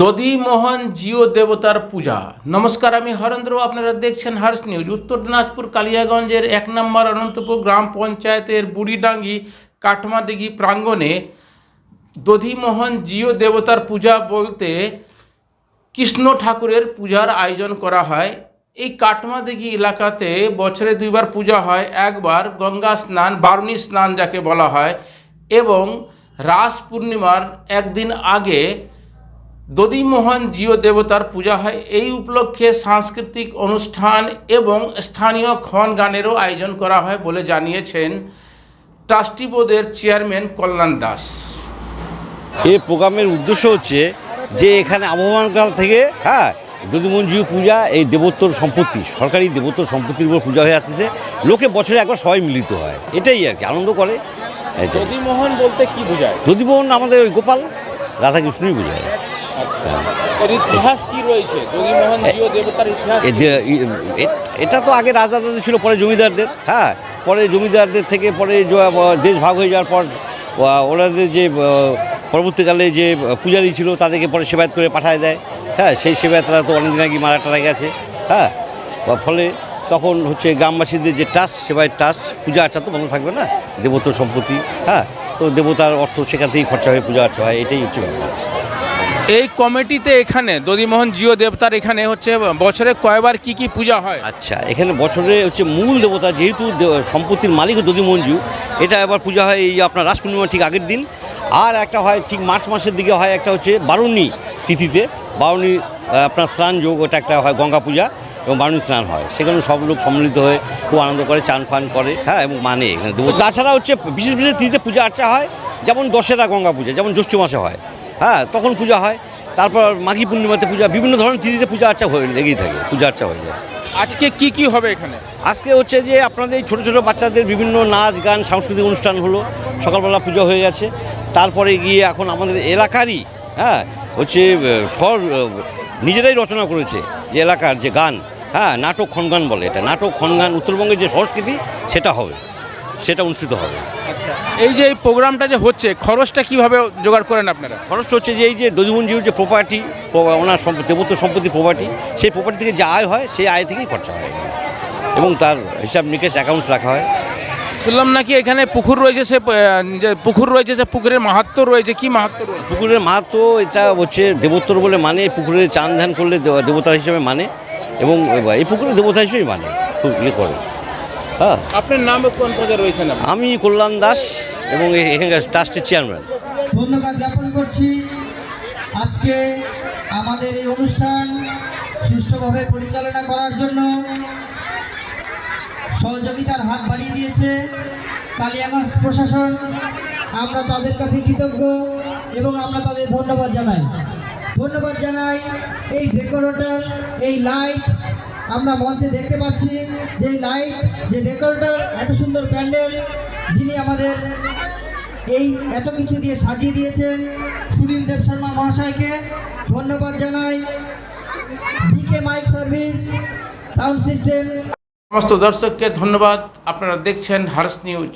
দধিমোহন জিও দেবতার পূজা। নমস্কার, আমি হরেন্দ্র, আপনারা দেখছেন হার্স নিউজ উত্তর দিনাজপুর কালিয়াগঞ্জের এক নম্বর অনন্তপুর গ্রাম পঞ্চায়েতের বুড়িডাঙ্গি কাঠমাদিঘি প্রাঙ্গণে দধিমোহন জিও দেবতার পূজা বলতে কৃষ্ণ ঠাকুরের পূজার আয়োজন করা হয়। এই কাটমাদিঘি এলাকাতে বছরে দুইবার পূজা হয়। একবার গঙ্গা স্নান, বারুণী স্নান যাকে বলা হয়, এবং রাস পূর্ণিমার একদিন আগে দধিমোহন জিও দেবতার পূজা হয় এই উপলক্ষে সাংস্কৃতিক অনুষ্ঠান এবং স্থানীয় খন গানেরও আয়োজন করা হয় বলে জানিয়েছেন ট্রাস্টি বোর্ডের চেয়ারম্যান কল্যাণ দাস। এই প্রোগ্রামের উদ্দেশ্য হচ্ছে যে এখানে আবহমানকাল থেকে হ্যাঁ দধিমঞ্জু পূজা এই দেবোত্তর সম্পত্তি সরকারি দেবোত্তর সম্পত্তির উপর পূজা হয়ে আসতেছে। লোকে বছরে একবার সবাই মিলিত হয় এটাই আর কি আনন্দ করে। দধিমোহন বলতে কি বোঝায়? দধিমোহন আমাদের ওই গোপাল রাধাকৃষ্ণই বোঝায়। এটা তো আগে রাজাদের ছিল পরে জমিদারদের হ্যাঁ? পরে জমিদারদের থেকে পরে দেশ ভাগ হয়ে যাওয়ার পর ওনাদের যে পরবর্তীকালে যে পূজারী ছিল তাদেরকে পরে সেবায়ত করে পাঠায় দেয় হ্যাঁ? সেই সেবায়তরা তো অনেকদিন আগে মারা টারা গেছে হ্যাঁ? ফলে তখন হচ্ছে গ্রামবাসীদের যে ট্রাস্ট সেবায় ট্রাস্ট পূজা আর্চা তো বন্ধ থাকবে না? দেবতার সম্পত্তি হ্যাঁ? তো দেবতার অর্থ সেখান থেকেই খরচা হয়ে পূজা আর্চা হয় এটাই হচ্ছে ব্যাপার। এই কমিটিতে এখানে দদিমোহন জিও দেবতার এখানে হচ্ছে বছরে কয়বার কি কি পূজা হয়? আচ্ছা এখানে বছরে হচ্ছে মূল দেবতা যেহেতু সম্পত্তির মালিক দধি মঞ্জু এটা এবার পূজা হয় এই আপনার রাস পূর্ণিমা ঠিক আগের দিন। আর একটা হয় ঠিক মার্চ মাসের দিকে হয় একটা হচ্ছে বারুণী তিথিতে। বারুণী আপনার স্নান যোগ, ওটা একটা হয় গঙ্গা পূজা এবং বারুণী স্নান হয়। সেখানে সব লোক সম্মিলিত হয়ে খুব আনন্দ করে, চান ফান করে হ্যাঁ এবং মানে এখানে তাছাড়া হচ্ছে বিশেষ বিশেষ তিথিতে পূজা আর্চা হয়, যেমন দশেরা গঙ্গা পূজা, যেমন জ্যৈষ্ঠ মাসে হয়। হ্যাঁ তখন পূজা হয়। তারপর মাঘী পূর্ণিমাতে পূজা বিভিন্ন ধরনের তিথিতে পূজা আর্চা হয়ে লেগেই থাকে পূজা আর্চা হয়ে যায়। আজকে কি কি হবে এখানে? আজকে হচ্ছে যে আপনাদের ছোট ছোট বাচ্চাদের বিভিন্ন নাচ গান সাংস্কৃতিক অনুষ্ঠান হলো। সকালবেলা পুজো হয়ে গেছে। তারপরে গিয়ে এখন আমাদের এলাকারই হ্যাঁ হচ্ছে স্বর নিজেরাই রচনা করেছে যে এলাকার যে গান হ্যাঁ নাটক খনগান বলে এটা। নাটক খনগান উত্তরবঙ্গের যে সংস্কৃতি সেটা হবে। সেটা অনুষ্ঠিত হবে। এই যে এই প্রোগ্রামটা যে হচ্ছে খরচটা কীভাবে জোগাড় করেন আপনারা? খরচটা হচ্ছে যে এই যে দধিমঞ্জির যে প্রপার্টি ওনার দেবত্ব সম্পত্তি প্রপার্টি সেই প্রপার্টি থেকে যে আয় হয় সেই আয় থেকেই খরচা হয়। এবং তার হিসাব নিকেশ অ্যাকাউন্টস রাখা হয়। শুনলাম নাকি এখানে পুকুর রয়েছে সে যে পুকুর রয়েছে সে পুকুরের মাহাত্ম রয়েছে। কি মাহাত্ম রয়েছে? পুকুরের মাহাত্ম এটা হচ্ছে দেবোত্তর বলে মানে পুকুরে চান ধ্যান করলে দেব- দেবতা হিসেবে মানে এবং এই পুকুরে দেবতা হিসেবেই মানে খুব ইয়ে করে। হ্যাঁ। আপনার নাম কোন পদে রয়েছেন আমি কল্যাণ দাস এবং এখানকার ট্রাস্টের চেয়ারম্যান। ধন্যবাদ জ্ঞাপন করছি। আজকে আমাদের এই অনুষ্ঠান সুষ্ঠুভাবে পরিচালনা করার জন্য সহযোগিতার হাত বাড়িয়ে দিয়েছে কালিয়াগঞ্জ প্রশাসন। আমরা তাদের কাছে কৃতজ্ঞ এবং আমরা তাদের ধন্যবাদ জানাই। ধন্যবাদ জানাই এই ডেকোরেটর এই লাইট আমরা মঞ্চে দেখতে পাচ্ছি যে লাইট, যে ডেকোরেটর, এত সুন্দর প্যান্ডেল, যিনি আমাদের এই এত কিছু দিয়ে সাজিয়ে দিয়েছেন। সুনীল দেব শর্মা মহাশয়কে ধন্যবাদ জানাই। BK mic service sound system সমস্ত দর্শককে ধন্যবাদ। আপনারা দেখছেন হার্স নিউজ